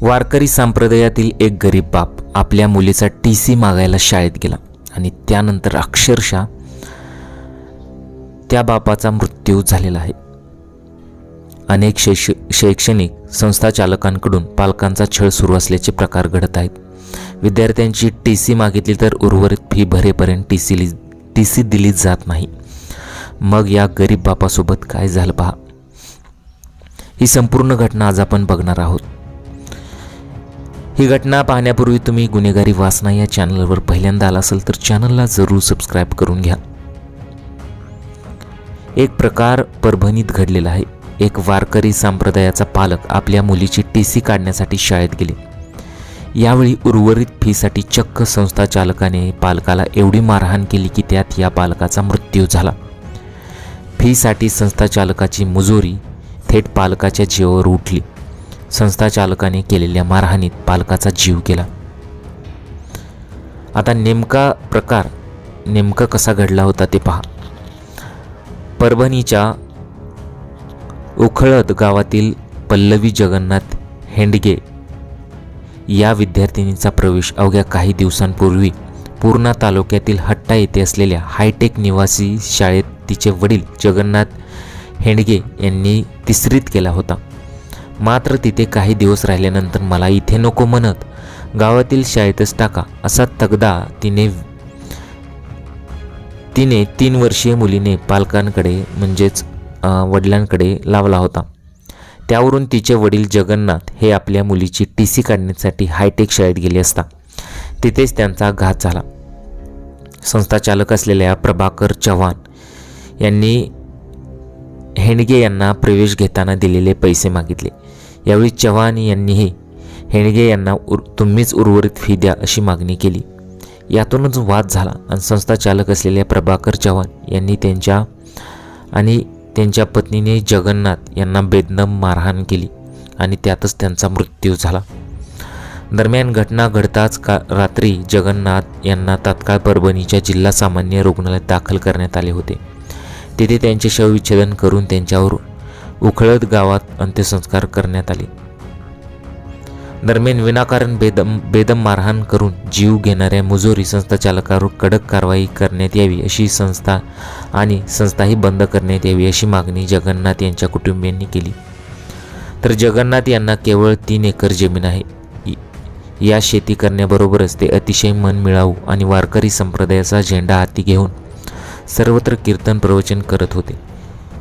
वारकरी संप्रदायातील एक गरीब बाप आपल्या मुलीचा टी सी मागायला शाळेत गेला आणि त्यानंतर अक्षरशः त्या बापाचा मृत्यू झालेला आहे. अनेक शैक्ष शैक्षणिक संस्था चालकांकडून पालकांचा छळ सुरू असल्याचे प्रकार घडत आहेत. विद्यार्थ्यांची टी सी मागितली तर उर्वरित फी भरेपर्यंत टी सी टी सी दिली जात नाही. मग या गरीब बापासोबत काय झालं पहा? ही संपूर्ण घटना आज आपण बघणार आहोत. ही घटना पाहण्यापूर्वी तुम्ही गुन्हेगारी वासना या चॅनलवर पहिल्यांदा आला असेल तर चॅनलला जरूर सबस्क्राईब करून घ्या. एक प्रकार परभणीत घडलेला आहे. एक वारकरी संप्रदायाचा पालक आपल्या मुलीची टी सी काढण्यासाठी शाळेत गेले. यावेळी उर्वरित फीसाठी चक्क संस्था चालकाने पालकाला एवढी मारहाण केली की त्यात या पालकाचा मृत्यू झाला. फीसाठी संस्था चालकाची मुजोरी थेट पालकाच्या जीवावर उठली. संस्था चालकाने केलेल्या मारहाणीत पालकाचा जीव गेला. आता नेमका प्रकार नेमका कसा घडला होता ते पहा. परभणीच्या उखळद गावातील पल्लवी जगन्नाथ हेंडगे या विद्यार्थिनीचा प्रवेश अवघ्या काही दिवसांपूर्वी पूर्णा तालुक्यातील हट्टा येथे असलेल्या हायटेक निवासी शाळेत तिचे वडील जगन्नाथ हेंडगे यांनी तिसरीत केला होता. मात्र तिथे काही दिवस राहिल्यानंतर मला इथे नको म्हणत गावातील शाळेतच टाका असा तगदा तिने तिने तीन वर्षीय मुलीने पालकांकडे म्हणजेच वडिलांकडे लावला होता. त्यावरून तिचे वडील जगन्नाथ हे आपल्या मुलीची टी सी काढण्यासाठी हायटेक शाळेत गेले असता. तिथेच त्यांचा घात झाला. संस्थाचालक असलेल्या प्रभाकर चव्हाण यांनी हेणगे यांना प्रवेश घेताना दिलेले पैसे मागितले. यावेळी चव्हाण यांनीही हेणगे यांना उर तुम्हीच उर्वरित फी द्या अशी मागणी केली. यातूनच वाद झाला आणि संस्था चालक असलेल्या प्रभाकर चव्हाण यांनी त्यांच्या आणि त्यांच्या पत्नीने जगन्नाथ यांना बेदनम मारहाण केली आणि त्यातच त्यांचा मृत्यू झाला. दरम्यान घटना घडताच का रात्री जगन्नाथ यांना तात्काळ परभणीच्या जिल्हा सामान्य रुग्णालयात दाखल करण्यात आले होते. तेथे त्यांचे शवविच्छेदन करून त्यांच्यावर उखळद गावात अंत्यसंस्कार करण्यात आले. दरम्यान विनाकारण बेदम बेदम मारहाण करून जीव घेणाऱ्या मुजोरी संस्था चालकावर कडक कारवाई करण्यात यावी अशी संस्था आणि संस्थाही बंद करण्यात यावी अशी मागणी जगन्नाथ यांच्या कुटुंबियांनी केली. तर जगन्नाथ यांना केवळ तीन एकर जमीन आहे. या शेती करण्याबरोबरच ते अतिशय मन मिळावू आणि वारकरी संप्रदायाचा झेंडा हाती घेऊन सर्वत्र कीर्तन प्रवचन करत होते.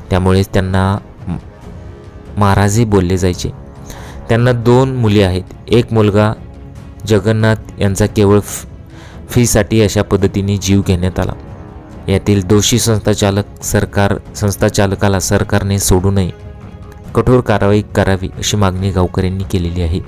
त्यामुळेच त्यांना महाराजही बोलले जायचे. त्यांना दोन मुली आहेत. एक मुलगा जगन्नाथ यांचा केवळ फ- फीसाठी अशा पद्धतीने जीव घेण्यात आला. यातील दोषी संस्थाचालक सरकार संस्थाचालकाला सरकारने सोडू नये. कठोर कारवाई करावी अशी मागणी गावकऱ्यांनी केलेली आहे.